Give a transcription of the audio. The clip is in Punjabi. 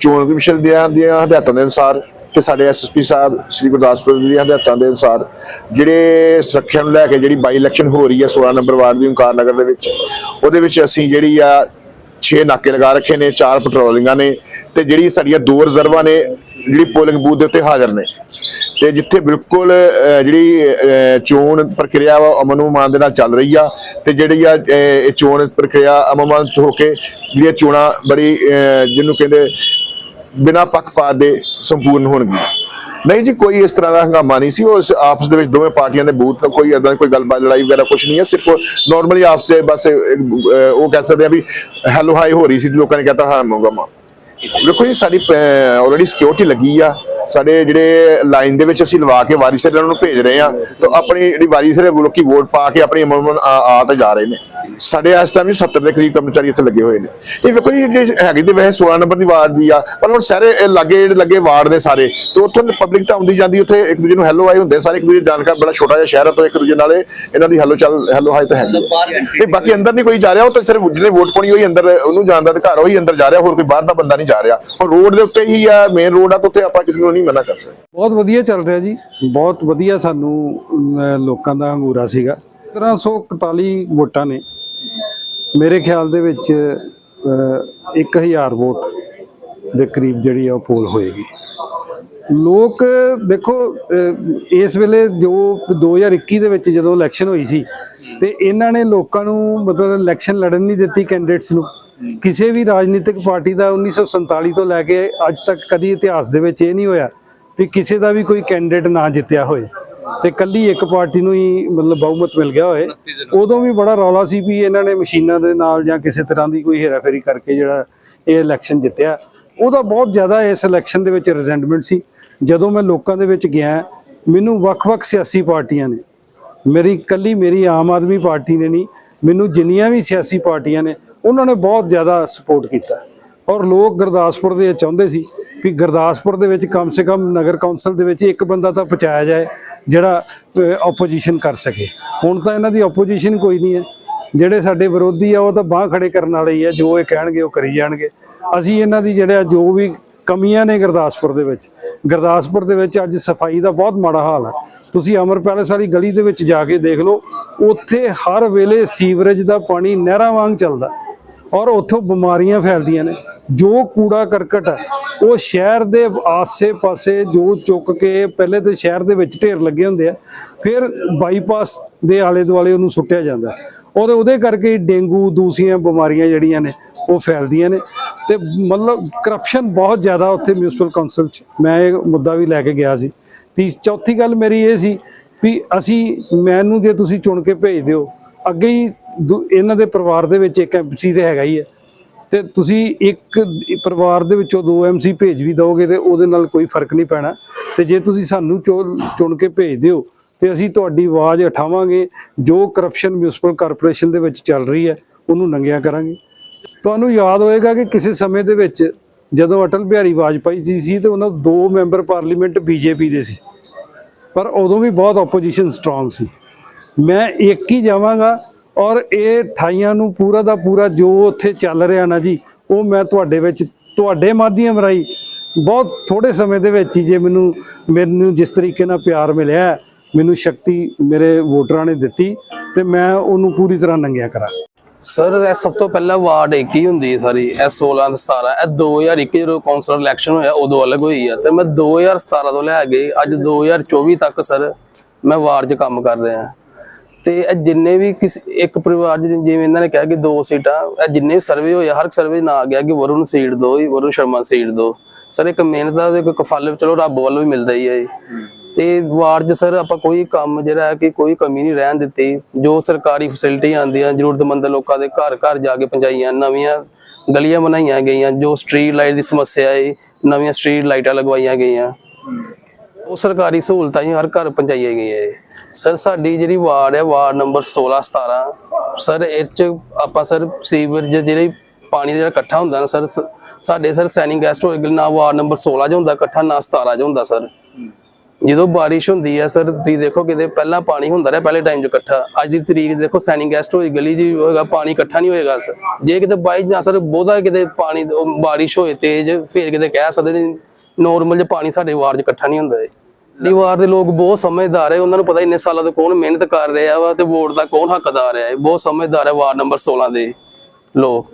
ਚੋਣ ਕਮਿਸ਼ਨ ਦੀਆਂ ਦੀਆਂ ਹਦਾਇਤਾਂ ਦੇ ਅਨੁਸਾਰ ਤੇ ਸਾਡੇ ਐਸਐਸਪੀ ਸਾਹਿਬ, ਸ੍ਰੀ ਗੁਰਦਾਸਪੁਰ ਦੀਆਂ ਹਦਾਇਤਾਂ ਦੇ ਅਨੁਸਾਰ ਜਿਹੜੇ ਸੁਰੱਖਿਆ ਨੂੰ ਲੈ ਕੇ ਜਿਹੜੀ ਬਾਈ ਇਲੈਕਸ਼ਨ ਹੋ ਰਹੀ ਹੈ 16 ਨੰਬਰ ਵਾਰਡ ਦੀ ਓਂਕਾਰ ਨਗਰ ਦੇ ਵਿੱਚ, ਉਹਦੇ ਵਿੱਚ ਅਸੀਂ ਜਿਹੜੀ ਆ 6 ਨਾਕੇ ਲਗਾ ਰੱਖੇ ਨੇ, ਚਾਰ ਪੈਟਰੋਲਿੰਗਾਂ ਨੇ ਤੇ ਜਿਹੜੀ ਸਾਡੀਆਂ ਦੋ ਰਿਜ਼ਰਵਾਂ ਨੇ, ਜਿਹੜੀ ਪੋਲਿੰਗ ਬੂਥ ਦੇ ਉੱਤੇ ਹਾਜ਼ਰ ਨੇ। ਤੇ ਜਿੱਥੇ ਬਿਲਕੁਲ ਜਿਹੜੀ ਚੋਣ ਪ੍ਰਕਿਰਿਆ ਵਾ ਅਮਨ ਅਮਨੁਮਾਨ ਦੇ ਨਾਲ ਚੱਲ ਰਹੀ ਆ ਤੇ ਜਿਹੜੀ ਆ ਇਹ ਚੋਣ ਪ੍ਰਕਿਰਿਆ ਅਮਨੁਮਾਨ ਹੋ ਕੇ ਜਿਹੜੀਆਂ ਚੋਣਾਂ ਬੜੀ ਜਿਹਨੂੰ ਕਹਿੰਦੇ ਬਿਨਾਂ ਪੱਖਪਾਤ ਦੇ ਸੰਪੂਰਨ ਹੋਣਗੀਆਂ ਨਹੀਂ ਜੀ, ਕੋਈ ਇਸ ਤਰ੍ਹਾਂ ਦਾ ਹੰਗਾਮਾ ਨਹੀਂ ਸੀ। ਉਹ ਆਪਸ ਦੇ ਵਿੱਚ ਦੋਵੇਂ ਪਾਰਟੀਆਂ ਦੇ ਬੂਥ ਤੋਂ ਕੋਈ ਏਦਾਂ ਕੋਈ ਗੱਲਬਾਤ, ਲੜਾਈ ਵਗੈਰਾ ਕੁਝ ਨਹੀਂ ਹੈ। ਸਿਰਫ ਨਾਰਮਲੀ ਆਪਸ ਦੇ ਬਸ ਉਹ ਕਹਿ ਸਕਦੇ ਆ ਵੀ ਹੈਲੋ ਹਾਈ ਹੋ ਰਹੀ ਸੀ। ਲੋਕਾਂ ਨੇ ਕਹਤਾ, ਹਾਂ ਹੰਗਾਮਾ ਦੇਖੋ ਜੀ, ਸਾਡੀ ਆਲਰੇਡੀ ਸਿਕਿਉਰਿਟੀ ਲੱਗੀ ਆ। ਸਾਡੇ ਜਿਹੜੇ ਲਾਈਨ ਦੇ ਵਿੱਚ ਅਸੀਂ ਲਵਾ ਕੇ ਵਾਰੀ ਸਿਰ ਉਹਨਾਂ ਨੂੰ ਭੇਜ ਰਹੇ ਆ, ਤਾਂ ਆਪਣੀ ਜਿਹੜੀ ਵਾਰੀ ਸਿਰ ਲੋਕੀ ਵੋਟ ਪਾ ਕੇ ਆਪਣੀ ਅਮਨ ਆ ਤਾਂ ਜਾ ਰਹੇ ਨੇ। ਸਾਡੇ ਇਸ ਟਾਈਮ 70 ਦੇ ਕਰੀਬ ਕਰਮਚਾਰੀ ਇੱਥੇ ਲੱਗੇ ਹੋਏ ਨੇ। ਇਹ ਵੇਖੋ ਜੀ ਹੈਗੀ ਤੇ ਵੈਸੇ 16 ਨੰਬਰ ਦੀ ਵਾਰਡ ਦੀ ਆ, ਪਰ ਹੁਣ ਸਾਰੇ, ਇਹ ਲੱਗੇ ਵਾਰਡ ਦੇ ਸਾਰੇ, ਤੇ ਉੱਥੋਂ ਪਬਲਿਕ ਤਾਂ ਆਉਂਦੀ ਜਾਂਦੀ, ਉੱਥੇ ਇੱਕ ਦੂਜੇ ਨੂੰ ਹੈਲੋ ਆਈ ਹੁੰਦੇ ਸਾਰੇ, ਇੱਕ ਦੂਜੇ ਜਾਣਕਾਰ ਬੜਾ ਛੋਟਾ ਜਿਹਾ ਸ਼ਹਿਰ ਆ ਤੋਂ ਇੱਕ ਦੂਜੇ ਨਾਲ ਇਹਨਾਂ ਦੀ ਹੈਲੋ ਚੱਲ ਹੈਲੋ ਹਾਈ ਤਾਂ ਹੈਗੀ ਨਹੀਂ। ਬਾਕੀ ਅੰਦਰ ਨਹੀਂ ਕੋਈ ਜਾ ਰਿਹਾ, ਉਹ ਤਾਂ ਸਿਰਫ ਜਿਹਨੇ ਵੋਟ ਪਾਉਣੀ ਹੋਈ ਅੰਦਰ, ਉਹਨੂੰ ਜਾਣ ਦਾ ਅਧਿਕਾਰ ਉਹੀ ਅੰਦਰ ਜਾ ਰਿਹਾ, ਹੋਰ ਕੋਈ ਬਾਹਰ ਦਾ ਬੰਦਾ ਨਹੀਂ ਜਾ ਰਿਹਾ। ਹੁਣ ਰੋਡ ਦੇ ਉੱਤੇ ਹੀ ਆ ਮੇਨ ਰੋਡ ਆ, ਤਾਂ ਉੱਥੇ ਆਪਾਂ ਕਿਸੇ ਨੂੰ ਨਹੀਂ ਮਨਾ ਕਰ ਸਕਦੇ। ਬਹੁਤ ਵਧੀਆ ਚੱਲ ਰਿਹਾ ਜੀ। ਬਹੁਤ ਵਧੀਆ ਸਾਨੂੰ ਲੋਕਾਂ ਦਾ ਹੰਗੂਰਾ ਸੀਗਾ। 1341 ਵੋਟਾਂ ਨੇ। ਮੇਰੇ ਖਿਆਲ ਦੇ ਵਿੱਚ ਅ, 1000 ਵੋਟ ਦੇ ਕਰੀਬ ਜਿਹੜੀ ਆ ਉਹ ਪੋਲ ਹੋਏਗੀ। ਲੋਕ ਦੇਖੋ ਇਸ ਵੇਲੇ ਜੋ 2021 ਦੇ ਵਿੱਚ ਜਦੋਂ ਇਲੈਕਸ਼ਨ ਹੋਈ ਸੀ ਤੇ ਇਹਨਾਂ ਨੇ ਲੋਕਾਂ ਨੂੰ ਮਤਲਬ ਇਲੈਕਸ਼ਨ ਲੜਨ ਨਹੀਂ ਦਿੱਤੀ ਕੈਂਡੀਡੇਟਸ ਨੂੰ। ਕਿਸੇ ਵੀ ਰਾਜਨੀਤਿਕ ਪਾਰਟੀ ਦਾ 1947 ਤੋਂ ਲੈ ਕੇ ਅੱਜ ਤੱਕ ਕਦੀ ਇਤਿਹਾਸ ਦੇ ਵਿੱਚ ਇਹ ਨਹੀਂ ਹੋਇਆ ਵੀ ਕਿਸੇ ਦਾ ਵੀ ਕੋਈ ਕੈਂਡੀਡੇਟ ਨਾ ਜਿੱਤਿਆ ਹੋਏ। ਤੇ ਕੱਲੀ ਇੱਕ ਪਾਰਟੀ ਨੂੰ ਹੀ ਮਤਲਬ ਬਹੁਮਤ ਮਿਲ ਗਿਆ ਹੋਏ। ਉਦੋਂ ਵੀ ਬੜਾ ਰੌਲਾ ਸੀ ਵੀ ਇਹਨਾਂ ਨੇ ਮਸ਼ੀਨਾਂ ਦੇ ਨਾਲ ਜਾਂ ਕਿਸੇ ਤਰ੍ਹਾਂ ਦੀ ਕੋਈ ਹੇਰਾਫੇਰੀ ਕਰਕੇ ਜਿਹੜਾ ਇਹ ਇਲੈਕਸ਼ਨ ਜਿੱਤਿਆ। ਉਹਦਾ ਬਹੁਤ ਜ਼ਿਆਦਾ ਇਸ ਇਲੈਕਸ਼ਨ ਦੇ ਵਿੱਚ ਰਿਜ਼ੈਂਟਮੈਂਟ ਸੀ। ਜਦੋਂ ਮੈਂ ਲੋਕਾਂ ਦੇ ਵਿੱਚ ਗਿਆ, ਮੈਨੂੰ ਵੱਖ-ਵੱਖ ਸਿਆਸੀ ਪਾਰਟੀਆਂ ਨੇ, ਮੇਰੀ ਕੱਲੀ ਮੇਰੀ ਆਮ ਆਦਮੀ ਪਾਰਟੀ ਨੇ ਨਹੀਂ, ਮੈਨੂੰ ਜਿੰਨੀਆਂ ਵੀ ਸਿਆਸੀ ਪਾਰਟੀਆਂ ਨੇ, ਉਹਨਾਂ ਨੇ ਬਹੁਤ ਜ਼ਿਆਦਾ ਸਪੋਰਟ ਕੀਤਾ। ਔਰ ਲੋਕ ਗੁਰਦਾਸਪੁਰ ਦੇ ਚਾਹੁੰਦੇ ਸੀ ਵੀ ਗੁਰਦਾਸਪੁਰ ਦੇ ਵਿੱਚ ਕਮ ਸੇ ਕਮ ਨਗਰ ਕੌਂਸਲ ਦੇ ਵਿੱਚ ਇੱਕ ਬੰਦਾ ਤਾਂ ਪਹੁੰਚਾਇਆ ਜਾਏ, ਜਿਹੜਾ ਆਪੋਜੀਸ਼ਨ ਕਰ ਸਕੇ। ਹੁਣ ਤਾਂ ਇਹਨਾਂ ਦੀ ਆਪੋਜੀਸ਼ਨ ਕੋਈ ਨਹੀਂ ਹੈ। ਜਿਹੜੇ ਸਾਡੇ ਵਿਰੋਧੀ ਆ, ਉਹ ਤਾਂ ਬਾਹ ਖੜੇ ਕਰਨ ਵਾਲੇ ਹੀ ਆ। ਜੋ ਇਹ ਕਹਿਣਗੇ, ਉਹ ਕਰੀ ਜਾਣਗੇ। ਅਸੀਂ ਇਹਨਾਂ ਦੀ ਜਿਹੜਾ ਜੋ ਵੀ ਕਮੀਆਂ ਨੇ ਗੁਰਦਾਸਪੁਰ ਦੇ ਵਿੱਚ, ਗੁਰਦਾਸਪੁਰ ਦੇ ਵਿੱਚ ਅੱਜ ਸਫ਼ਾਈ ਦਾ ਬਹੁਤ ਮਾੜਾ ਹਾਲ ਹੈ ਤੁਸੀਂ ਅਮਰ ਪੈਲੇਸ ਵਾਲੀ ਗਲੀ ਦੇ ਵਿੱਚ ਜਾ ਕੇ ਦੇਖ ਲਓ, ਉੱਥੇ ਹਰ ਵੇਲੇ ਸੀਵਰੇਜ ਦਾ ਪਾਣੀ ਨਹਿਰਾਂ ਵਾਂਗ ਚੱਲਦਾ। ਔਰ ਉੱਥੋਂ ਬਿਮਾਰੀਆਂ ਫੈਲਦੀਆਂ ਨੇ। ਜੋ ਕੂੜਾ ਕਰਕਟ, ਉਹ ਸ਼ਹਿਰ ਦੇ ਆਸੇ-ਪਾਸੇ ਜੋ ਚੁੱਕ ਕੇ ਪਹਿਲੇ ਤੇ ਸ਼ਹਿਰ ਦੇ ਵਿੱਚ ਢੇਰ ਲੱਗੇ ਹੁੰਦੇ ਆ, ਫਿਰ ਬਾਈਪਾਸ ਦੇ ਆਲੇ ਦੁਆਲੇ ਉਹਨੂੰ ਸੁੱਟਿਆ ਜਾਂਦਾ। ਔਰ ਉਹਦੇ ਕਰਕੇ ਹੀ ਡੇਂਗੂ ਦੂਸਰੀਆਂ ਬਿਮਾਰੀਆਂ ਜਿਹੜੀਆਂ ਨੇ, ਉਹ ਫੈਲਦੀਆਂ ਨੇ। ਤੇ ਮਤਲਬ ਕਰਪਸ਼ਨ ਬਹੁਤ ਜ਼ਿਆਦਾ ਉੱਥੇ ਮਿਊਨਿਸਪਲ ਕਾਉਂਸਲ 'ਚ। ਮੈਂ ਇਹ ਮੁੱਦਾ ਵੀ ਲੈ ਕੇ ਗਿਆ ਸੀ। ਤੀ ਚੌਥੀ ਗੱਲ ਮੇਰੀ ਇਹ ਸੀ ਵੀ ਅਸੀਂ ਮੈਨੂੰ ਜੇ ਤੁਸੀਂ ਚੁਣ ਕੇ ਭੇਜ ਦਿਓ, ਅੱਗੇ ਹੀ ਇਹਨਾਂ ਦੇ ਪਰਿਵਾਰ ਦੇ ਵਿੱਚ ਇੱਕ ਐਮਸੀ ਤੇ ਹੈਗਾ ਹੀ ਹੈ। ਤੇ ਤੁਸੀਂ ਇੱਕ ਪਰਿਵਾਰ ਦੇ ਵਿੱਚੋਂ ਦੋ ਐਮਸੀ ਭੇਜ ਵੀ ਦਿਓਗੇ ਤੇ ਉਹਦੇ ਨਾਲ ਕੋਈ ਫ਼ਰਕ ਨਹੀਂ ਪੈਣਾ। ਤੇ ਜੇ ਤੁਸੀਂ ਸਾਨੂੰ ਚੁਣ ਚੁਣ ਕੇ ਭੇਜ ਦਿਓ, ਤੇ ਅਸੀਂ ਤੁਹਾਡੀ ਆਵਾਜ਼ ਉਠਾਵਾਂਗੇ, ਜੋ ਕਰਪਸ਼ਨ ਮਿਊਨਿਸਪਲ ਕਾਰਪੋਰੇਸ਼ਨ ਦੇ ਵਿੱਚ ਚੱਲ ਰਹੀ ਹੈ, ਉਹਨੂੰ ਨੰਗਿਆ ਕਰਾਂਗੇ। ਤੁਹਾਨੂੰ ਯਾਦ ਹੋਏਗਾ ਕਿ ਕਿਸੇ ਸਮੇਂ ਦੇ ਵਿੱਚ ਜਦੋਂ ਅਟਲ ਬਿਹਾਰੀ ਵਾਜਪਾਈ ਜੀ ਸੀ, ਤੇ ਉਹਨਾਂ ਦੋ ਮੈਂਬਰ ਪਾਰਲੀਮੈਂਟ ਬੀਜੇਪੀ ਦੇ ਸੀ। ਪਰ ਉਦੋਂ ਵੀ ਬਹੁਤ ਆਪੋਜੀਸ਼ਨ ਸਟਰੋਂਗ ਸੀ। ਮੈਂ ਇੱਕ ਹੀ ਜਾਵਾਂਗਾ ਔਰ ਇਹ 28 ਨੂੰ ਪੂਰਾ ਦਾ ਪੂਰਾ ਜੋ ਉੱਥੇ ਚੱਲ ਰਿਹਾ ਨਾ ਜੀ, ਉਹ ਮੈਂ ਤੁਹਾਡੇ ਵਿੱਚ, ਤੁਹਾਡੇ ਮਾਧਿਅਮ ਰਾਹੀਂ ਬਹੁਤ ਥੋੜੇ ਸਮੇਂ ਦੇ ਵਿੱਚ ਹੀ ਜੇ ਮੈਨੂੰ ਮੈਨੂੰ ਜਿਸ ਤਰੀਕੇ ਨਾਲ ਪਿਆਰ ਮਿਲਿਆ, ਮੈਨੂੰ ਸ਼ਕਤੀ ਮੇਰੇ ਵੋਟਰਾਂ ਨੇ ਦਿੱਤੀ ਤੇ ਮੈਂ ਉਹਨੂੰ ਪੂਰੀ ਤਰ੍ਹਾਂ ਨੰਗਿਆ ਕਰਾਂ। ਸਰ ਇਹ ਸਭ ਤੋਂ ਪਹਿਲਾਂ ਵਾਰਡ ਇੱਕ ਹੀ ਹੁੰਦੀ ਹੈ ਸਾਰੀ, ਇਹ 16 ਤੇ 17 ਇਹ 2021 ਜਦੋਂ ਕਾਉਂਸਲਰ ਇਲੈਕਸ਼ਨ ਹੋਇਆ, ਉਦੋਂ ਅਲੱਗ ਹੋਈ ਆ ਤੇ ਮੈਂ 2017 ਤੋਂ ਲੈ ਕੇ ਅੱਜ 2024 ਤੱਕ ਸਰ ਮੈਂ ਵਾਰਡ 'ਚ ਕੰਮ ਕਰ ਰਿਹਾ। ਤੇ ਇਹ ਜਿੰਨੇ ਵੀ ਕਿਸ ਇੱਕ ਪਰਿਵਾਰ 'ਚ ਜਿਵੇਂ ਇਹਨਾਂ ਨੇ ਕਿਹਾ ਕਿ ਦੋ ਸੀਟਾਂ, ਇਹ ਜਿੰਨੇ ਸਰਵੇ ਹੋਏ ਹਰ ਸਰਵੇ ਨਾ ਆ ਗਿਆ ਕਿ ਵਰੁਣ ਸੀਟ ਦੋ ਵਰੁਣ ਸ਼ਰਮਾ ਸੀਟ ਦੋ। ਸਰ ਇੱਕ ਮਿਹਨਤ ਦਾ ਤੇ ਇੱਕ ਫਲ, ਚਲੋ ਰੱਬ ਵੱਲੋਂ ਵੀ ਮਿਲਦਾ ਹੀ ਹੈ ਤੇ ਵਾਰਡ 'ਚ ਸਰ ਆਪਾਂ ਕੋਈ ਕੰਮ ਜਿਹੜਾ ਹੈ ਕਿ ਕੋਈ ਕਮੀ ਨਹੀਂ ਰਹਿਣ ਦਿੱਤੀ। ਜੋ ਸਰਕਾਰੀ ਫੈਸਿਲਿਟੀ ਆਂਦੀਆਂ ਜ਼ਰੂਰਤਮੰਦ ਲੋਕਾਂ ਦੇ ਘਰ ਘਰ ਜਾ ਕੇ ਪਹੁੰਚਾਈਆਂ, ਨਵੀਆਂ ਗਲੀਆਂ ਬਣਾਈਆਂ ਗਈਆਂ, ਜੋ ਸਟਰੀਟ ਲਾਈਟ ਦੀ ਸਮੱਸਿਆ ਹੈ, ਨਵੀਆਂ ਸਟਰੀਟ ਲਾਈਟਾਂ ਲਗਵਾਈਆਂ ਗਈਆਂ। ਉਹ ਸਰਕਾਰੀ ਸਹੂਲਤਾਂ ਹੀ ਹਰ ਘਰ ਪਹੁੰਚਾਈਆਂ ਗਈਆਂ ਹੈ ਸਰ, ਸਾਡੀ ਜਿਹੜੀ ਵਾਰਡ ਹੈ, ਵਾਰਡ ਨੰਬਰ 16 17 ਸਰ, ਇਹ ਚ ਆਪਾਂ ਸਰ ਸੀਵਰੇਜ ਜਿਹੜੇ ਪਾਣੀ ਜਿਹੜਾ ਇਕੱਠਾ ਹੁੰਦਾ ਨਾ ਸਰ ਸਾਡੇ ਸਰ ਸੈਨਿੰਗ ਗੈਸਟ ਹੋਏਗੀ ਨਾ ਵਾਰਡ ਨੰਬਰ 16 ਚ ਹੁੰਦਾ ਇਕੱਠਾ, ਨਾ 17 ਚ ਹੁੰਦਾ ਸਰ। ਜਦੋਂ ਬਾਰਿਸ਼ ਹੁੰਦੀ ਹੈ ਸਰ, ਤੁਸੀਂ ਦੇਖੋ ਕਿਤੇ ਪਹਿਲਾਂ ਪਾਣੀ ਹੁੰਦਾ ਰਿਹਾ ਪਹਿਲੇ ਟਾਈਮ 'ਚ ਇਕੱਠਾ। ਅੱਜ ਦੀ ਤਰੀਕ ਦੇਖੋ ਸੈਨਿੰਗ ਗੈਸਟ ਹੋਈ ਗਲੀ 'ਚ ਹੋਏਗਾ, ਪਾਣੀ ਇਕੱਠਾ ਨਹੀਂ ਹੋਏਗਾ ਸਰ। ਜੇ ਕਿਤੇ ਬਾਈ ਜਾਂ ਸਰ, ਬਹੁਤਾ ਕਿਤੇ ਪਾਣੀ ਬਾਰਿਸ਼ ਹੋਏ ਤੇਜ਼, ਫਿਰ ਕਿਤੇ ਕਹਿ ਸਕਦੇ ਨੋਰਮਲ 'ਚ ਪਾਣੀ ਸਾਡੇ ਵਾਰਡ 'ਚ ਇਕੱਠਾ ਨਹੀਂ ਹੁੰਦਾ ਏ ਦੀਵਾਰ ਦੇ ਲੋਕ ਬਹੁਤ ਸਮਝਦਾਰ ਹੈ, ਉਹਨਾਂ ਨੂੰ ਪਤਾ ਇੰਨੇ ਸਾਲਾਂ ਤੋਂ ਕੌਣ ਮਿਹਨਤ ਕਰ ਰਿਹਾ ਵਾ ਤੇ ਵੋਟ ਦਾ ਕੌਣ ਹੱਕਦਾਰ ਹੈ। ਬਹੁਤ ਸਮਝਦਾਰ ਹੈ ਵਾਰਡ ਨੰਬਰ 16 ਦੇ। ਲੋਕ